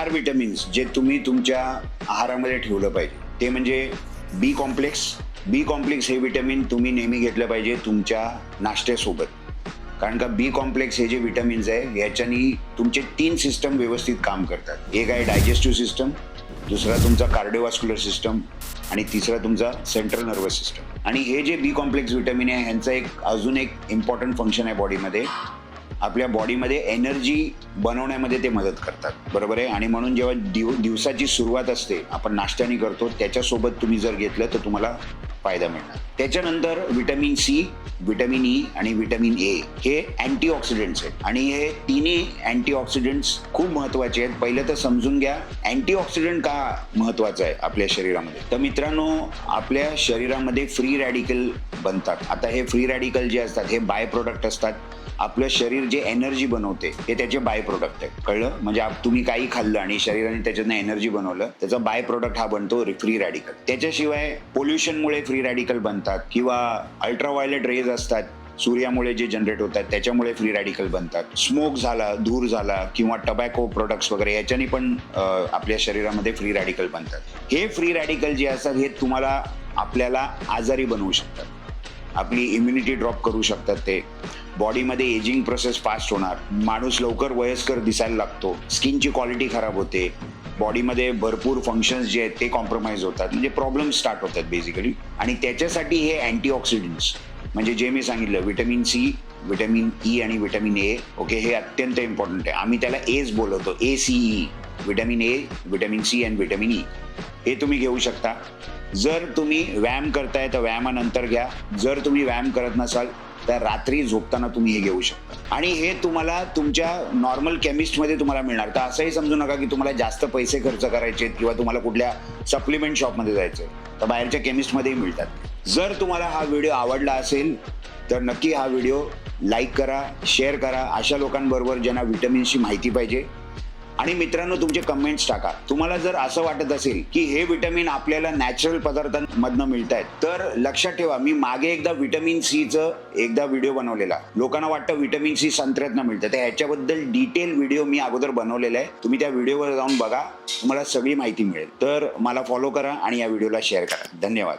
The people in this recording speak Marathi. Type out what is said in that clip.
चार विटॅमिन्स जे तुम्ही तुमच्या आहारामध्ये ठेवलं पाहिजे. ते म्हणजे बी कॉम्प्लेक्स बी कॉम्प्लेक्स हे विटॅमिन तुम्ही नेहमी घेतलं पाहिजे तुमच्या नाश्त्यासोबत. कारण का बी कॉम्प्लेक्स हे जे विटॅमिन्स आहे याच्यानी तुमचे तीन सिस्टम व्यवस्थित काम करतात. एक आहे डायजेस्टिव्ह सिस्टम दुसरा तुमचा कार्डिओवास्क्युलर सिस्टम आणि तिसरा तुमचा सेंट्रल नर्वस सिस्टम आणि हे जे बी कॉम्प्लेक्स विटॅमिन आहे ह्यांचं एक अजून एक इम्पॉर्टंट फंक्शन आहे बॉडीमध्ये आपल्या बॉडीमध्ये एनर्जी बनवण्यामध्ये ते मदत करतात. बरोबर आहे? आणि म्हणून जेव्हा दिव दिवसाची सुरुवात असते आपण नाश्त्याने करतो त्याच्यासोबत तुम्ही जर घेतलं तर तुम्हाला फायदा मिळणार. त्याच्यानंतर व्हिटॅमिन सी व्हिटॅमिन ई आणि व्हिटॅमिन ए हे अँटीऑक्सिडंट्स आहेत. आणि हे तिन्ही अँटीऑक्सिडंट्स खूप महत्त्वाचे आहेत. पहिलं तर समजून घ्या अँटीऑक्सिडंट का महत्वाचं आहे आपल्या शरीरामध्ये? तर मित्रांनो आपल्या शरीरामध्ये फ्री रॅडिकल बनतात. आता हे फ्री रॅडिकल जे असतात हे बाय प्रोडक्ट असतात. आपलं शरीर जे एनर्जी बनवते हे त्याचे बाय प्रोडक्ट आहे कळलं? म्हणजे तुम्ही काही खाल्लं आणि शरीराने त्याच्यातनं एनर्जी बनवलं त्याचा बाय प्रोडक्ट हा बनतो फ्री रॅडिकल. त्याच्याशिवाय पोल्युशनमुळे फ्री रॅडिकल बनतात. किंवा अल्ट्राव्हायलेट रेज असतात सूर्यामुळे जे जनरेट होतात त्याच्यामुळे फ्री रॅडिकल बनतात. स्मोक झाला धूर झाला किंवा टबॅको प्रोडक्ट्स वगैरे याच्याने पण आपल्या शरीरामध्ये फ्री रॅडिकल बनतात. हे फ्री रॅडिकल जे असतात हे तुम्हाला आपल्याला आजारी बनवू शकतात. आपली इम्युनिटी ड्रॉप करू शकतात ते. बॉडीमध्ये एजिंग प्रोसेस फास्ट होणार. माणूस लवकर वयस्कर दिसायला लागतो. स्किनची क्वालिटी खराब होते. बॉडीमध्ये भरपूर फंक्शन्स जे आहेत ते कॉम्प्रोमाइज होतात. म्हणजे प्रॉब्लेम स्टार्ट होतात बेसिकली आणि त्याच्यासाठी हे अँटीऑक्सिडंट्स म्हणजे जे मी सांगितलं विटॅमिन सी विटॅमिन ई आणि विटॅमिन ए ओके हे अत्यंत इम्पॉर्टंट आहे. आम्ही त्याला एज बोलवतो A C E vitamin A vitamin C and vitamin E हे तुम्ही घेऊ शकता. जर तुम्ही व्यायाम करताय तर व्यायामानंतर घ्या. जर तुम्ही व्यायाम करत नसाल तर रात्री झोपताना तुम्ही हे घेऊ शकता. आणि हे तुम्हाला तुमच्या नॉर्मल केमिस्टमध्ये तुम्हाला मिळणार. तर असंही समजू नका की तुम्हाला जास्त पैसे खर्च करायचे आहेत किंवा तुम्हाला कुठल्या सप्लिमेंट शॉपमध्ये जायचं आहे तर बाहेरच्या केमिस्टमध्येही मिळतात. जर तुम्हाला हा व्हिडिओ आवडला असेल तर नक्की हा व्हिडिओ लाईक करा शेअर करा. अशा लोकांबरोबर ज्यांना विटॅमिन्सची माहिती पाहिजे आणि मित्रांनो तुमचे कमेंट्स टाका. तुम्हाला जर असं वाटत असेल की हे विटॅमिन आपल्याला नॅचरल पदार्थांमधनं मिळत आहेत तर लक्षात ठेवा मी मागे एकदा विटॅमिन सीचं एकदा व्हिडिओ बनवलेला. लोकांना वाटतं विटॅमिन सी संत्र्यातनं मिळतं. तर ह्याच्याबद्दल डिटेल व्हिडिओ मी अगोदर बनवलेला आहे. तुम्ही त्या व्हिडिओवर जाऊन बघा. तुम्हाला सगळी माहिती मिळेल. तर मला फॉलो करा आणि या व्हिडिओला शेअर करा. धन्यवाद.